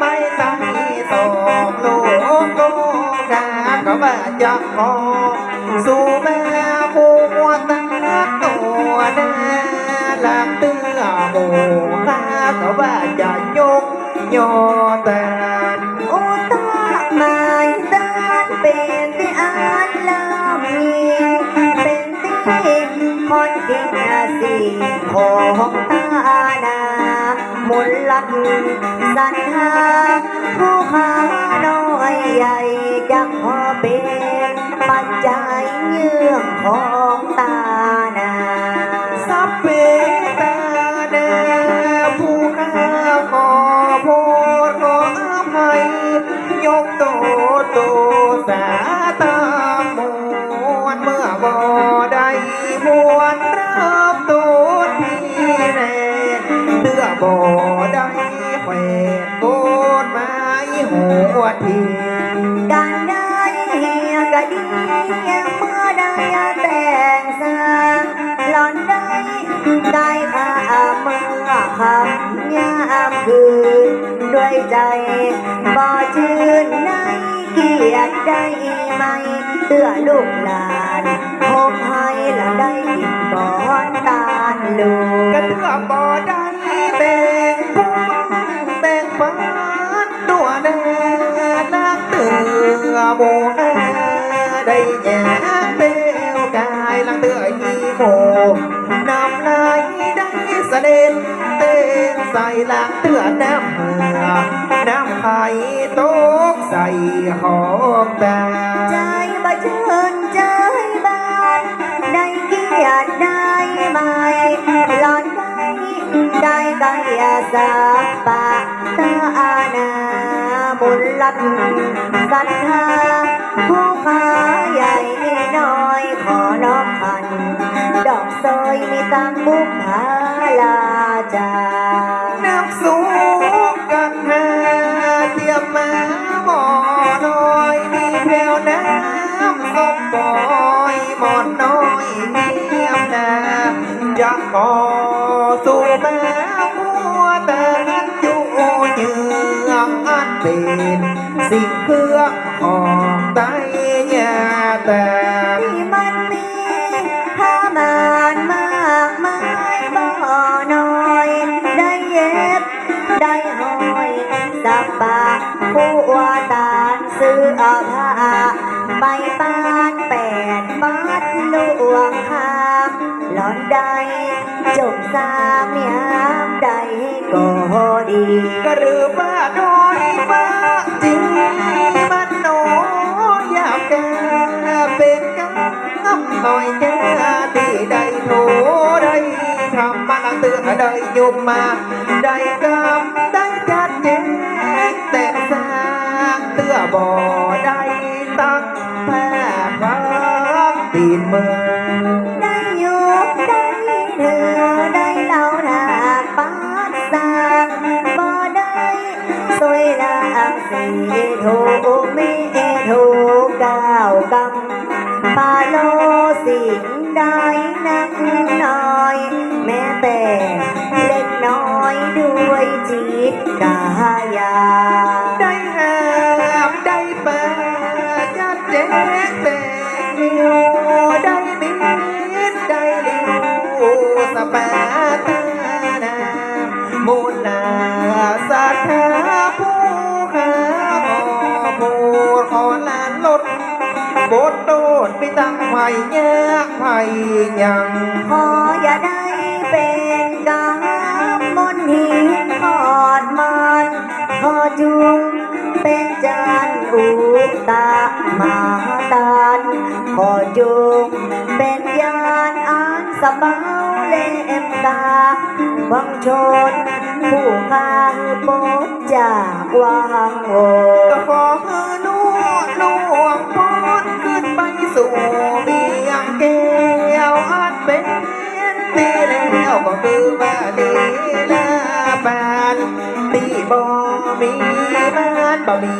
ไม่ต้องมีตกลูกกูกก็มาจับคอสู่แม่ผู้มัวตั้งตัวนาหลังเตื้อหมูข้าก็ว่าจะยกโยแต่โอ้ตามายด้นเป็นที่อานลามีเป็นที่คนเก่งสีของตานา มนลัดสันหาผู้หาน้อยใหญ่จะขอเป็น ปัจจัยเยื่องของ เมื่อได้แต่งสางหล่อนได้ได้อาเมื่อคำยามคืนด้วยใจบ่ชื่นในเกียรติได้ไหมเตื้อลูกหลานพบให้ละได้บอนตาลูกกระเตื้อบ่ได้แบ่งบุญแบ่งปันตัวแน่นักเตื้อบ่ ได้แย่เต้วกายลังเตื้ออีโมน้ำลายได้เสด็จเต้นใส่ลังเตื้อน้ำเหือน้ำไข่ตกใส่หอมตาใจบ่ชื่นใจบานได้เกียรติได้ไหมหลอนได้ได้กายสาปะตาอานาบุญลัดศรัทธา ผู้ขาใหญ่น้อยขอน้อมพัน ดอกซอยมีตังบุกพาลาจาน้ำสูงกันหาเทียมมาบ่อน้อยมีแววน้ำส้มบอยหมอนน้อยเทียมนาจะขอสู่แม่หัวแต่นันจูเยืองอันเป็นสิ่งเครื่อง ของไตยาแต่ที่มันมีผ้ามานมากมายบ่น้อย ได้เย็บ ได้ห้อยสับปะผู้ว่าตานซื้อเอาผ้าใบปานแปดบัดลวงคามหลอนใดจบสามยามใดก็ดีกระรือบ้า อนได้ยุบมาได้กำได้จัดแจงแต่สร้างเตื้อบ่อได้ตั้งแพ้ฟังตี ด้วยจิตกายา ได้แอบได้เปิดจัดแจงแต่งอยู่ได้บินได้ลิวสปาตานามูลนาสัทธาผู้ขาขอผู้ขอลานลดบทโดดไปตั้งไฟแยกไฟยังขออย่าได้ เป็นยานอันสะเบาเล่มตาวังชน ผู้ข้าโปดจากวังโอก็ขอให้นวดลวงพอนขึ้นไปสู่เบียงแก้วอันเป็นตีแล้วก็คือว่าลีลาบานตีบ่มีบ้านบ่มี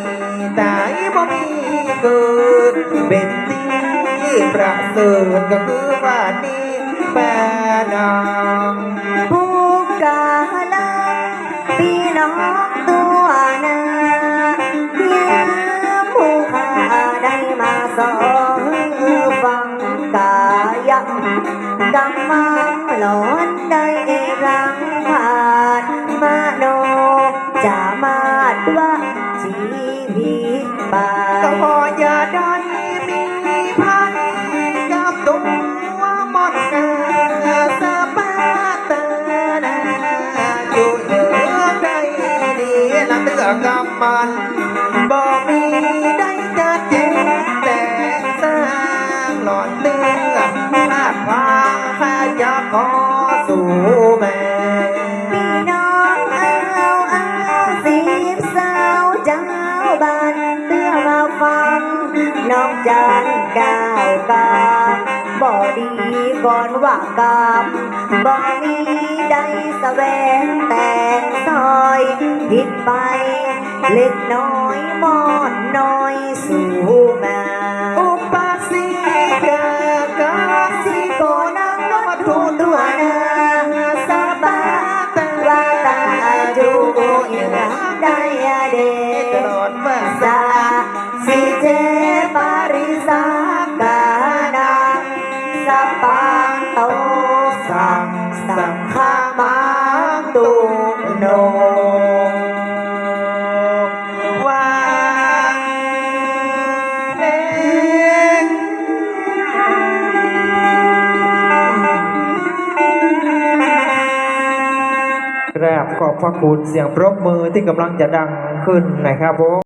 ตายบ่มีเกิดเป็น ประเสริฐก็คือว่านี้แปนางผู้กาลังปีน้องตัวนายืมผู้ข้าได้มาสองฟังกายังกำมังหลอนได้รังผ่านมาโนจะมาดว่าชีวิตไปก็ออย่าดั มันบ่มีได้จะเจ็บแต่สร้างหลอนเตือพลาพาดข้าจะขอสู่แม่พี่น้องเอาเอาสิบสาวเจ้าบ้านเตื้อมาฟังน้องจันก้าวกามบ่ดีก่อนว่ากามบ่มีได้แสวงแต่ซอยผิดไป เล็กน้อยมอดน้อยสู ขอบพระคุณเสียงปรบมือที่กำลังจะดังขึ้นนะครับผม